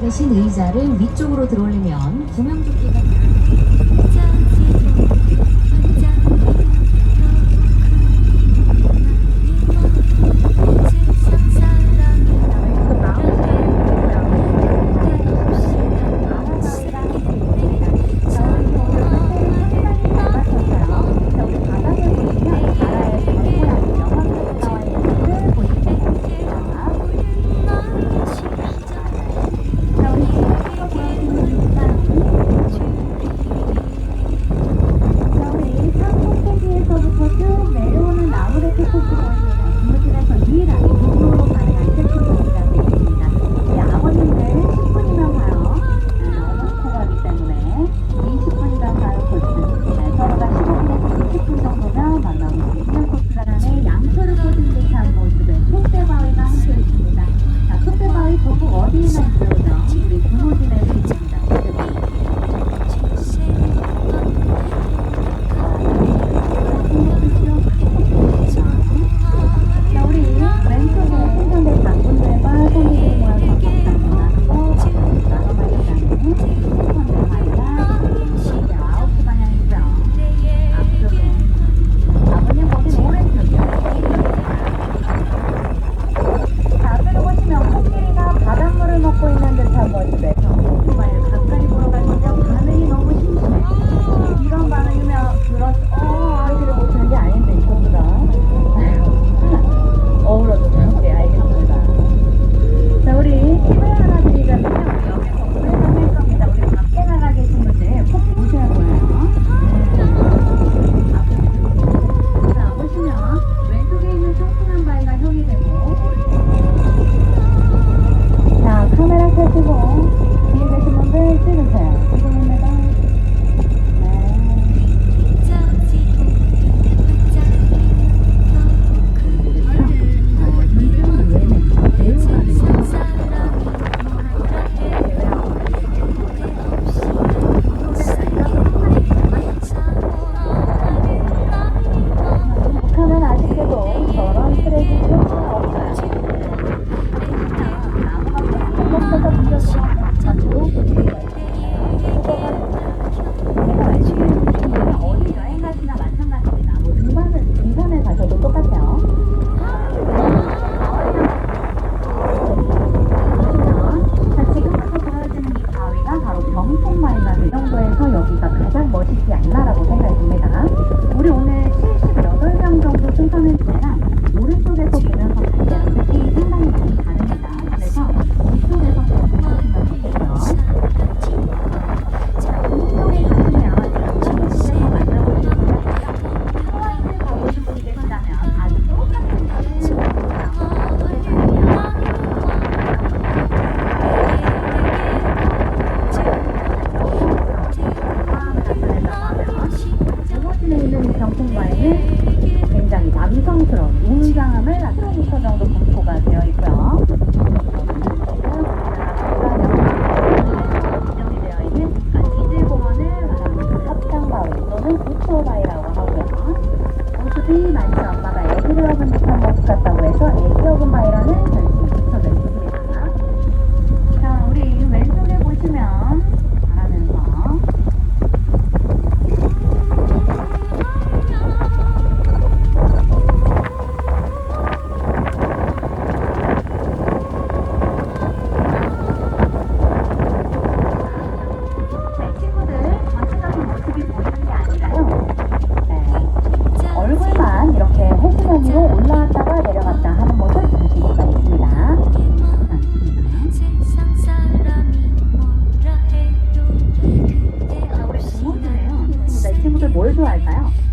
계신 의자를 위쪽으로 들어올리면 구명조끼가 남자친구 자주 가장 멋있지 않나라고 생각이 듭니다. 우리 오늘 78명 정도 충전했는데요. 장암을 4km 정도 분포가 되어 있고요. 친구들 뭘 좋아할까요?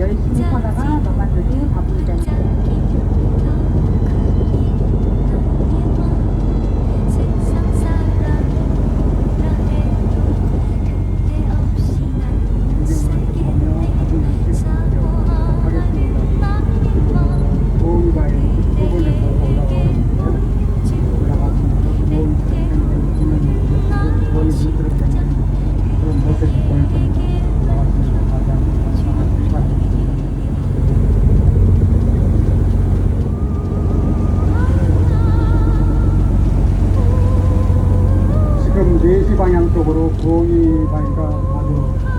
열심히 하다가 너만 들이 바쁘다니 모의반가 아주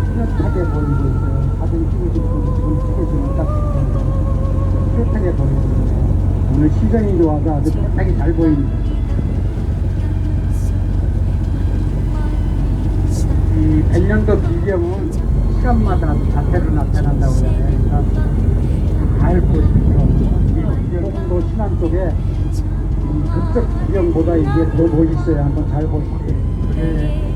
뚜렷하게 보이고 있어요. 사진 찍으시고 지금 찍으시면 딱 뚜렷하게 보이고 있어요. 오늘 시간이 좋아서 아주 깨끗하게 잘 보입니다. 이 100년도 비경은 시간마다 자태로 나타난다고 해요. 그러니까 잘 보시죠. 조금도 신앙 쪽에 이 극적 비경보다 이게 더 멋있어요. 한번 잘 보시고. 네.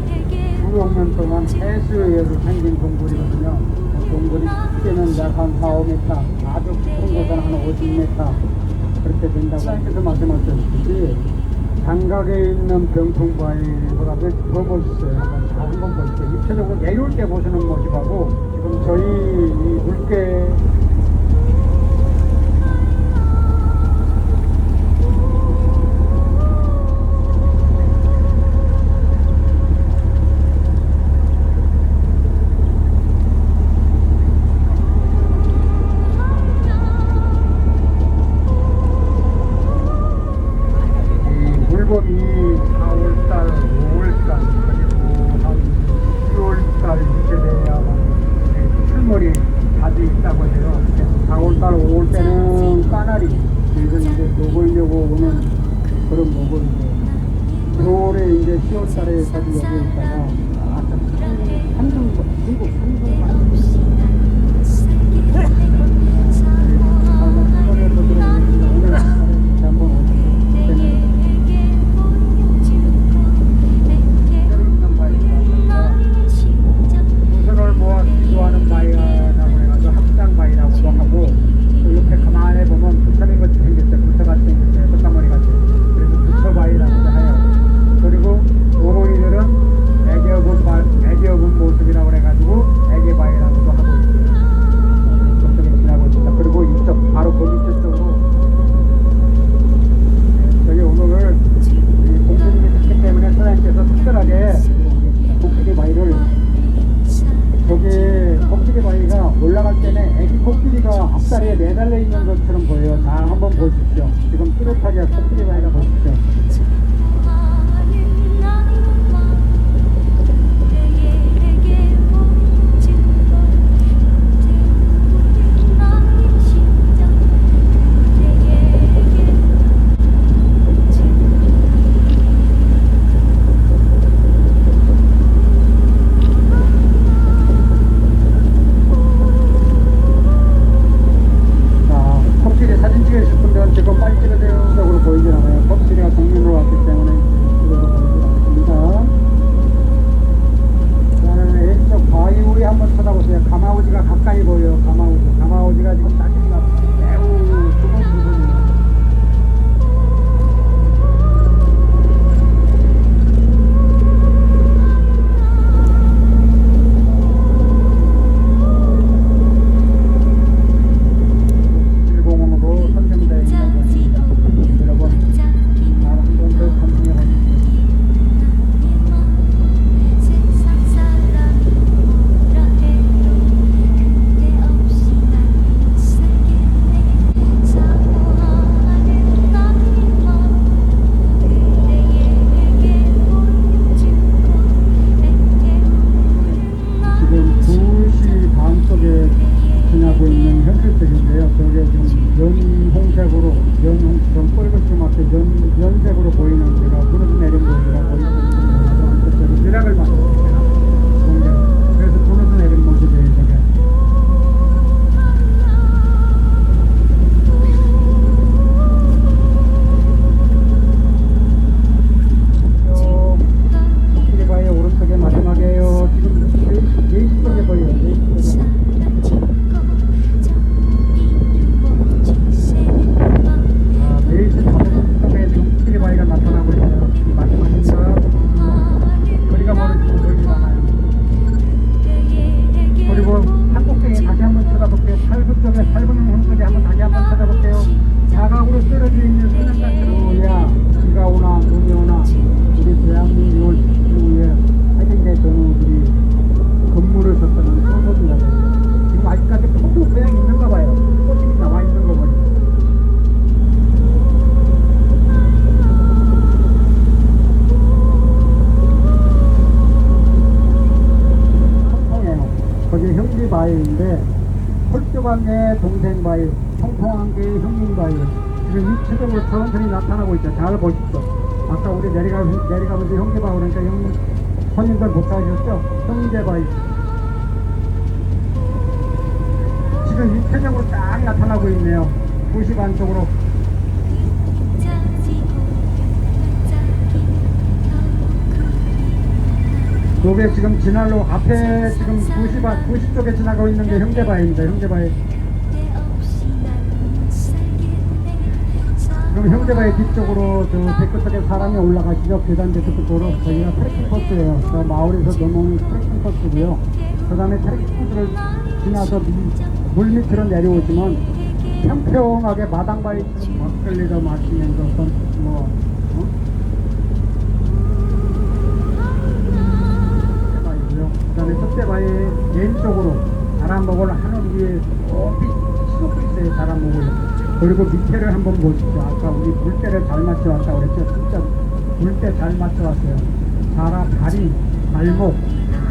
15년 동안 해수에 의해서 생긴 동굴이거든요. 그 동굴이 크게는 약한 4, 5m, 아주 큰 곳은 한 50m 그렇게 된다고 앞에서 그 말씀하셨듯이 장각에 있는 병풍바위보다도 더 멋있어요. 한번 잘 한번 보세요. 입체적으로 내려올 때 보시는 모습하고 지금 저희 이 물개 영농 좀 뻘겋게 막혀져 동생 통통한 게 형님 바위. 지금 입체적으로 천천히 나타나고 있죠. 잘 보십시오. 아까 우리 내려가, 내려가면서 형제 바위 그러니까 형님, 손님들 못 사셨죠? 형제 바위. 지금 입체적으로 딱 나타나고 있네요. 2시 반 쪽으로. 요게 지금 진할로 앞에 지금 2시 반, 2시 쪽에 지나가고 있는 게 형제바위입니다. 형제바위. 그럼 형제바위 뒤쪽으로 저 백끝쪽에 사람이 올라가시죠. 계단 백끝쪽으로 저희가 트레킹 코스예요. 저 마을에서 넘어오는 트레킹 코스고요. 그 다음에 트레킹 코스를 지나서 미- 물 밑으로 내려오시면 평평하게 마당바위처럼 막걸리도 마시면서 선- 뭐 어? 바위고요. 그다음에 첫째바위 왼쪽으로 자라목을 하늘 위에 높이 치고 있어요. 자라목을. 그리고 밑에를 한번 보십시오. 아까 우리 물때를 잘 맞춰왔다 그랬죠. 진짜 물때 잘 맞춰왔어요. 자라 다리, 발목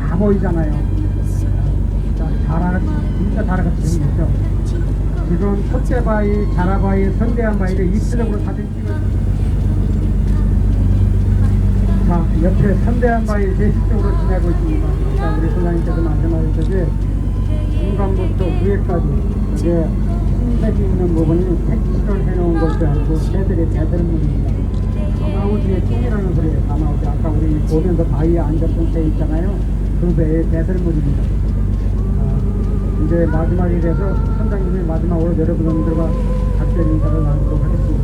다 보이잖아요. 자, 자라 진짜 자라같이 생겼죠. 지금 첫째 바위, 자라 바위, 선대한 바위를 입체적으로 사진 찍었어요. 자, 옆에 선대한 바위 제시쪽으로 지나고 있습니다. 자, 우리 소장님께서 말씀하셨듯이 중간부터 위에까지 이게 흰색이 있는 부분이 택시를 해놓은 것이 아니고 새들의 배들물입니다. 가마우지의 똥이라는 소리예요, 가마우지. 아까 우리 보면서 바위에 앉았던 새 있잖아요. 그 배의 배들물입니다. 아, 이제 마지막이 돼서 선장님이 마지막으로 여러분들과 작별 인사를 나누도록 하겠습니다.